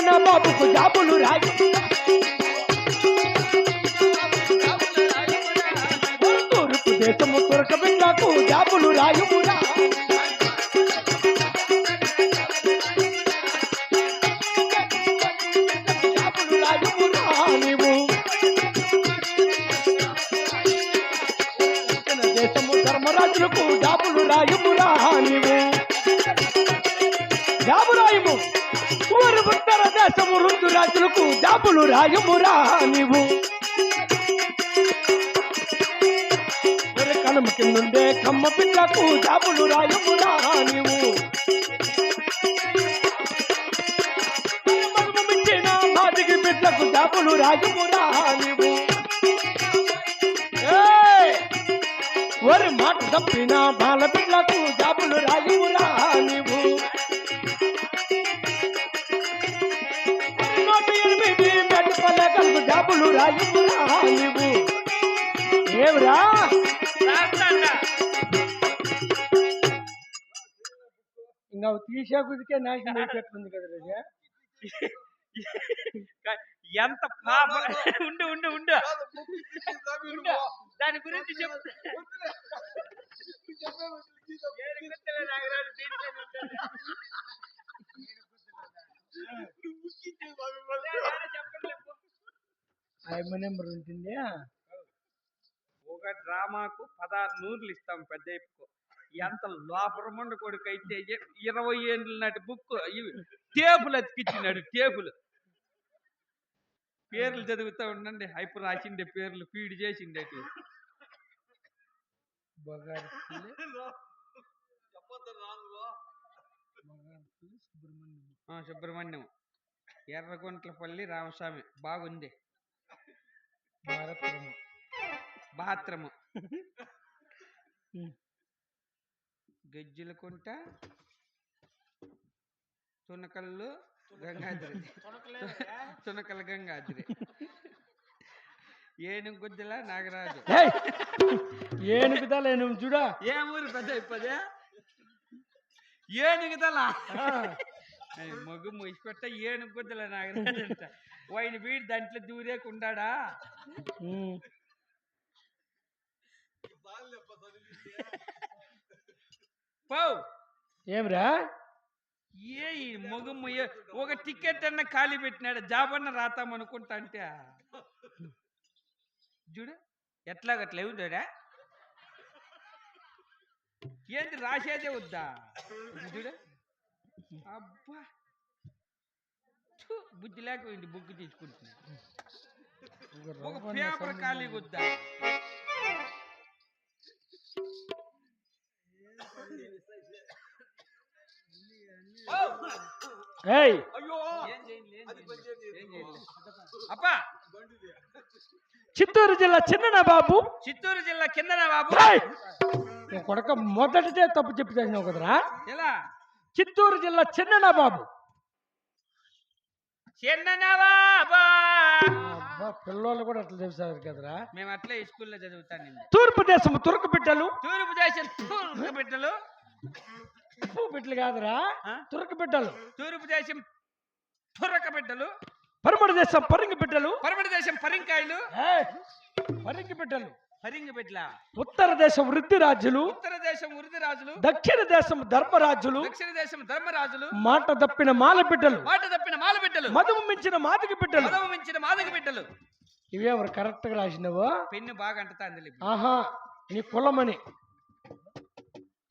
చిన్న బాబుకు జాబులు రాయి తూర్పు దేశము తురక బిడ్డకు జాబులు రాయుమురా జాబులు రుందు రాజులకు రాయమురా నీవు. ఒరే కనుమ కిందుండే కమ్మ పిల్లకు జాబులు రాయమురా నీవు. మగమిచ్చిన మాదిగి బిడ్డకు జాబులు నీవు. ఒరి మాట తప్పిన బాల పిల్లకు జాబులు రాయుమురా నీవు ఏమిరా ఇంకా తీసే కుదికే నాకు చెప్తుంది కదా రాజా? ఎంత పాప. ఉండు ఉండు ఉండు. ఉండు. దాని గురించి చెప్తా ఏడు గుర్తులే నాగరాజు దీంట్లోనే ఉంటాడు. ఏడా చెప్పండి చెప్పు. ఆయమ్మ నెంబర్ ఉంటుంది? ఒక డ్రామాకు పదహారు నూర్లు ఇస్తాం పెద్ద ఎంత లోపరముండ కొడుకు అయితే ఇరవై ఏళ్ళ నాటి బుక్ ఇవి టేపులు అతికిచ్చినాడు టేపులు. పేర్లు చదువుతా ఉండండి హైపు రాసిండే పేర్లు ఫీడ్ ఆ, సుబ్రహ్మణ్యం. ఎర్రగుంట్లపల్లి రామస్వామి. బాగుంది. భారతరము. బాత్రము ఉమ్. గజ్జులకుంట తునకల్లు గంగాద్రి. తునకల. గంగాద్రి. ఏనుగు గుజ్జల నాగరాజు. ఏయ్! ఏనుగుదా లేను చూడా. ఏ ఊరు పెద్ద ఇప్పదే ఏనుగుదలా? ఆ, మగు ముయిసిపెట్ట ఏనుగు గుద్దల నాగరాజు అంట వాయిన వీడి దాంట్లో దూరేకుండాడా ఉమ్. పో ఏమిరా? ఏ ఈ ఒక టికెట్ అన్న ఖాళీ పెట్టినాడు. జాబ్ అన్న రాతాం అనుకుంటా అంటే చూడు ఎట్లా గట్లా ఉందా ఏంది రాసేదే వద్దా? చూడు. అబ్బా. బుద్ధి లేకపోయింది బుక్ తీసుకుంటున్నా. ఒక పేపర్. ఖాళీ వద్దా చిత్తూరు జిల్లా చిన్న బాబు? చిత్తూరు జిల్లా కిందనా బాబు? కొడక మొదటిదే తప్పు చెప్పి చేసినావు కదరా? ఎలా? చిత్తూరు జిల్లా చిన్న బాబు చిన్ననా బాబా? అబ్బా పిల్లోళ్ళు కూడా అట్లా చెప్తారు కదరా. మేము అట్లే ఈ స్కూల్లో చదువుతాను నిన్ను. తూర్పు దేశం తురుకు బిడ్డలు. తూర్పు దేశం తూర్పు బిడ్డలు. ఉప్పు బిడ్డలు కాదురా ఆ? తురుకు బిడ్డలు. తూర్పు దేశం తురక బిడ్డలు. పరమడ దేశం పరింగి బిడ్డలు. పరమటి దేశం పరింకాయలు! పరింగి బిడ్డలు. ఉత్తర దేశం వృద్ధి రాజులు ఉత్తర దేశం ఉరిది రాజులు దక్షిణ దేశం ధర్మరాజులు దక్షిణ దేశం ధర్మరాజులు మాట తప్పిన మాల బిడ్డలు మాట తప్పిన మాల బిడ్డలు మధుము మించిన మాదికి బిడ్డలు. మించిన మాదక బిడ్డలు. ఇవేమరు కరెక్ట్గా రాసినావు? పెన్ను బాగా అంటుతాంది ఆహా నీ కులమని.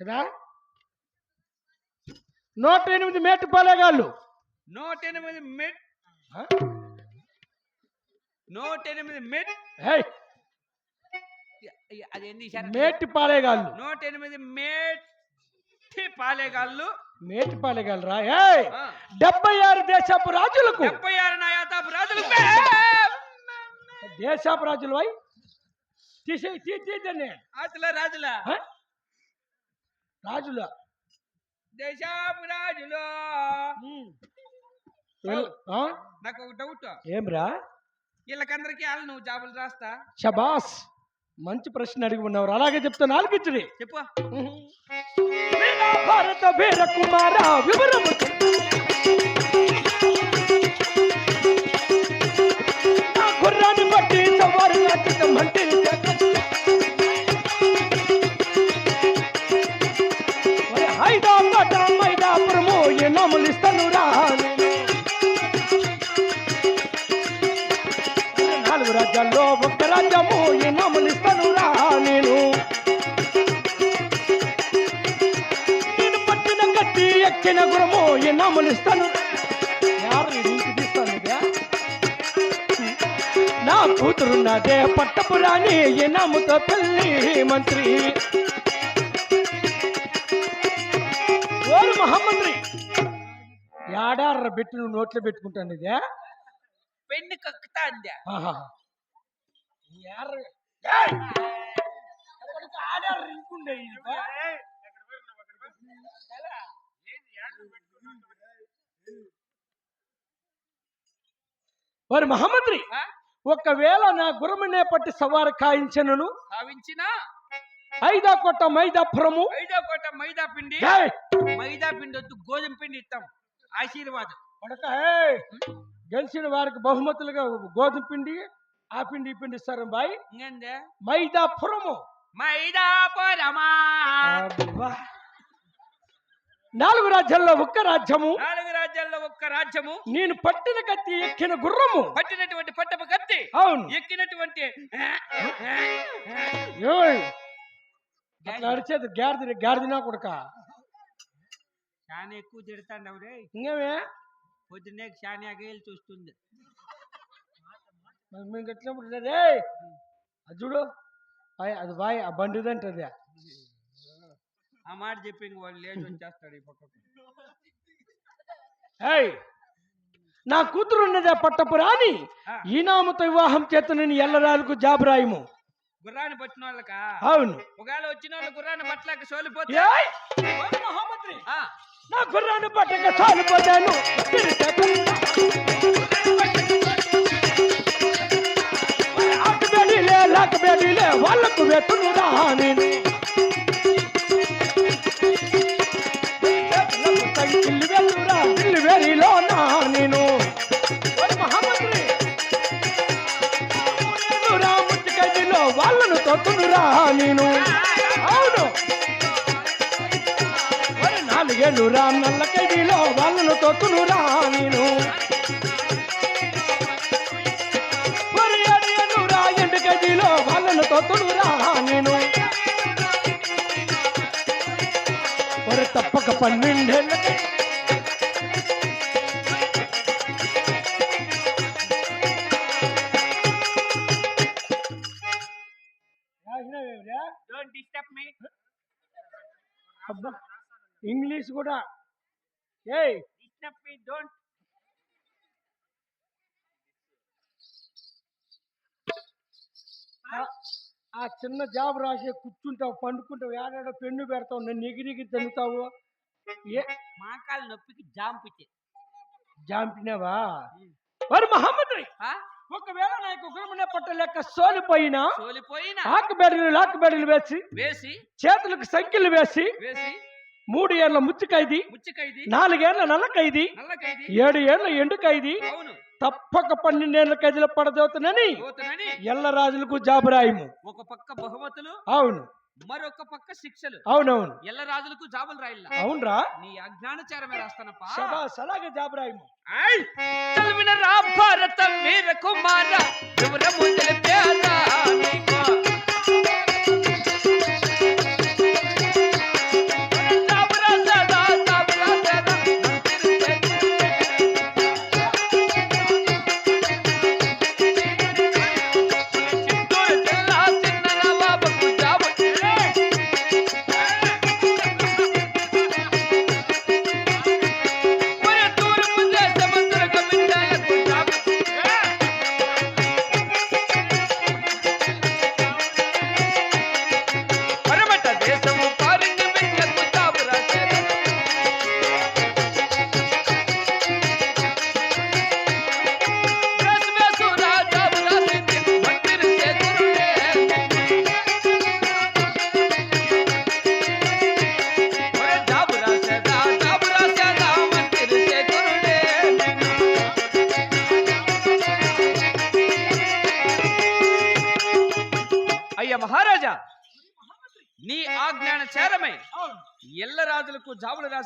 కదా? నూట ఎనిమిది మేటు పాలేగాళ్ళు. నూట ఎనిమిది మెట్? నూట ఎనిమిది మెట్ అదేంది మేటి పాలేగాళ్ళు. నూట ఎనిమిది మేటి పాలేగాళ్ళు. మేటి పాలేగాళ్ళు రా. ఏయ్! ఆ. డెబ్బై ఆరు దేశపు రాజులకు. డెబ్బై ఆరు నాయాతాపు రాజులు దేశపు రాజులు అయి. తీసే తీద్దండి ఆతుల రాజుల? రాజుల? దేశాపు రాజులు? నాకు ఒక డౌట్ ఏమ్రా వీళ్ళకందరికీ వాళ్ళు నువ్వు జాబులు రాస్తా? షబాస్. మంచి ప్రశ్న అడిగి ఉన్నవారు. అలాగే చెప్తాను ఆలకించుడి చెప్పు. భారత అంటే ఇస్తాను? యారు నీకు తీస్తాను ఇదే? నా కూతురున్నదే పట్టపు రాణి ఎన్నముతో పెళ్ళి మంత్రి. ఓరు మహమ్మంత్రి యాడార్ర పెట్టి నువ్వు నోట్లో పెట్టుకుంటాను ఇదే? పెన్ను కక్కుతా అందే ఆడార్ర ఇంకుండే ఇది బా? వారి మహమ్మద్రి? ఒకవేళ నా గురమనే పట్టి సవారు కాయించనను భావించినా ఐదా కొట్ట మైదాపురము ఐదో కోట మైదా పిండి! మైదా పిండి వద్దు గోధుమ పిండి ఇస్తాం. ఆశీర్వాదం. కొడక! గెలిచిన వారికి బహుమతులుగా గోధుమ పిండి ఆ పిండి ఈ పిండి ఇస్తారు బాయ్. ఇంకేందే? మైదాపురము మైదాపురమా అబ్బా. నాలుగు రాజ్యాల్లో ఒక్క రాజ్యము. నాలుగు రాజ్యాల్లో ఒక్క రాజ్యము. నేను పట్టిన కత్తి ఎక్కిన గుర్రము. పట్టినటువంటి పట్టపు కత్తి. అవును. ఎక్కినటువంటి! అట్లా అడిచేది గాడిద గాడిదినా కొడుక? చాలా ఎక్కువ తిడతాండవు రే ఇంకేమే? పొద్దున్నే చాలా గేలు చూస్తుంది. మేము ఎట్లప్పుడు రే అది చూడు. బాయ్ అది బాయ్ ఆ బండిదంటది. ఆ మాట చెప్పి వాళ్ళు లేచి వచ్చేస్తాడు ఈ పక్కకు. నా కూతురు ఉన్నదే పట్టపు రాని ఆ, ఈ నామతో వివాహం చేత నేను ఎల్లరాలకు జాబరాయము. గుర్రాన్ని పట్టిన వాళ్ళకా? అవును. ఒకవేళ వచ్చిన వాళ్ళు గుర్రాన్ని పట్టలేక సోలిపోతే? నా గుర్రాన్ని పట్టక చాలిపోతాను మరి నాలుగేళ్ళు రా నల్ల కడ్డిలో వాళ్ళను తొట్టునురా నేను మరి ఏడు రా ఎండు కడ్డిలో వాళ్ళను తొట్టునురా నేను మరి తప్పక పన్నెండేళ్ళకి don't disturb me. అబ్బా! ఇంగ్లీష్ కూడా. ఏయ్! Me, don't. ఆ- చిన్న జాబ్ రాసి కూర్చుంటావు పండుకుంటావు ఏడాడో పెన్ను పెడతావు నన్ను ఎగిరిగి తింటావు ఏ? మాకాల నొప్పికి జాంపితే జాంపినావా? మరి మహమ్మద్రి! ఆ? ఒకవేళ నాకు గురుమునే పట్ట లెక్క సోలిపోయినా సోలిపోయిన లాకు బెడలు వేసి వేసి చేతులకు సంఖ్యలు వేసి వేసి మూడు ఏళ్ళ ముచ్చుకైది ముచ్చికైది నాలుగేళ్ళ నల్లకైది ఏడు ఏళ్ళ ఎండుకైది తప్పక పన్నెండేళ్ళ కైదిలో పడదవుతునని ఎల్ల రాజులకు జాబురాయము ఒక పక్క బహుమతులు అవును. మరొక పక్క శిక్షలు. అవునవును. ఎల్ల రాజులకు జాబులు రాయిల్లా. అవునరా? నీ అజ్ఞానచారమే రాస్తానప్పా. శబాస్ అలాగే జాబురాయము ఐ! చదివిన రా భారత వీర కుమార. వివరము తెలిపేదా నీకు?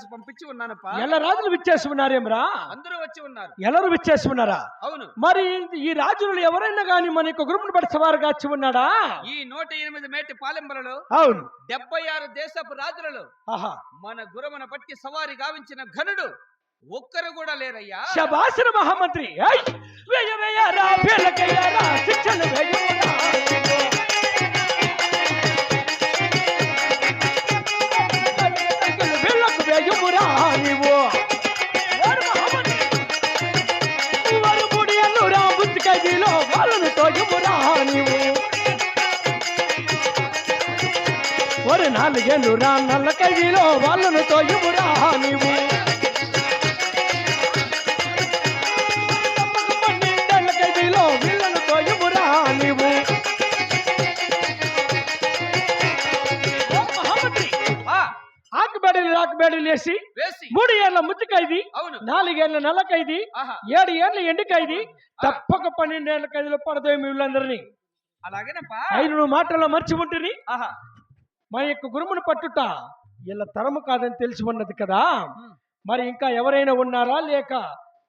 రాసి పంపించి ఉన్నానప్పా. ఎల్ల రాజులు విచ్చేసి ఉన్నారేమ్రా? అందరూ వచ్చి ఉన్నారు. ఎల్లరు విచ్చేసి ఉన్నారా? అవును. మరి ఈ రాజులు ఎవరైనా గాని మన యొక్క గురుమును పడి వచ్చి ఉన్నాడా? ఈ నూట ఎనిమిది మేటి పాలెంబలలో అవును. డెబ్బై ఆరు దేశపు రాజులలో ఆహా. మన గురమున పట్టి సవారి గావించిన ఘనుడు ఒక్కరు కూడా లేరయ్యా. శబాసన మహామంత్రి! వేయ వేయరా పిల్లకయ్యరా శిక్షలు వేయమురా నాలుగేళ్ళురా నల్ల ఖైదీలో వాళ్ళను తోయమురా నీవు. ఆకుబెడలు ఆకుబెడలు వేసి మూడు ఏళ్ళ ముద్దు ఖైదీ అవును. నాలుగేళ్ళ ఆహా. ఏడు ఏళ్ళ ఎండి ఖైదీ తప్పక పన్నెండేళ్ళ ఖైదీలో పడదేమి వీళ్ళందరినీ. అలాగేనప్పా. ఐదు మాటల్లో మర్చి ఉంటుంది మా యొక్క గురుమును పట్టుట ఇలా తరము కాదని తెలిసి ఉన్నది కదా. మరి ఇంకా ఎవరైనా ఉన్నారా లేక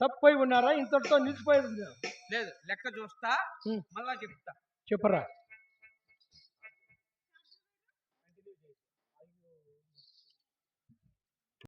తప్పై ఉన్నారా ఇంతటితో నిలిచిపోయి? లేదు లెక్క చూస్తా. మళ్ళా చెప్తా చెప్పరా